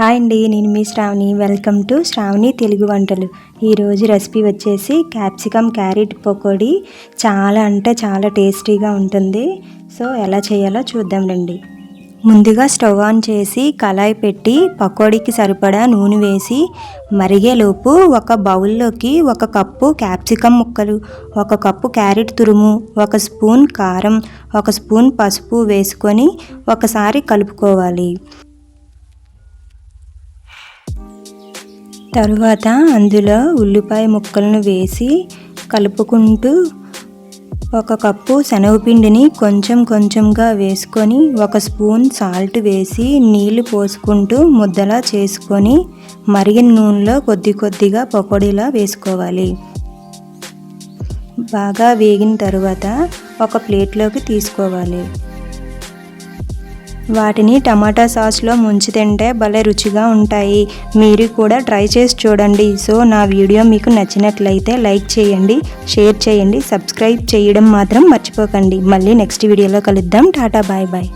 Hi అండి నేను మీ శ్రావణి. వెల్కమ్ టు శ్రావణి తెలుగు వంటలు. ఈరోజు రెసిపీ వచ్చేసి క్యాప్సికమ్ క్యారెట్ పకోడీ. చాలా అంటే చాలా టేస్టీగా ఉంటుంది. సో ఎలా చేయాలో చూద్దాం రండి. ముందుగా స్టవ్ ఆన్ చేసి కళాయి పెట్టి పకోడీకి సరిపడా నూనె వేసి మరిగేలోపు ఒక బౌల్లోకి ఒక కప్పు క్యాప్సికమ్ ముక్కలు ఒక కప్పు క్యారెట్ తురుము ఒక స్పూన్ కారం ఒక స్పూన్ పసుపు వేసుకొని ఒకసారి కలుపుకోవాలి. తరువాత అందులో ఉల్లిపాయ ముక్కలను వేసి కలుపుకుంటూ ఒక కప్పు శనగపిండిని కొంచెం కొంచెంగా వేసుకొని ఒక స్పూన్ సాల్ట్ వేసి నీళ్ళు పోసుకుంటూ ముద్దలా చేసుకొని మరిగిన నూనెలో కొద్ది కొద్దిగా పకోడీలా వేసుకోవాలి. బాగా వేగిన తర్వాత ఒక ప్లేట్లోకి తీసుకోవాలి. వాటిని టమాటా సాస్లో ముంచి తింటే భలే రుచిగా ఉంటాయి. మీరు కూడా ట్రై చేసి చూడండి. సో నా వీడియో మీకు నచ్చినట్లయితే లైక్ చేయండి షేర్ చేయండి సబ్స్క్రైబ్ చేయడం మాత్రం మర్చిపోకండి. మళ్ళీ నెక్స్ట్ వీడియోలో కలుద్దాం. Tata bye bye.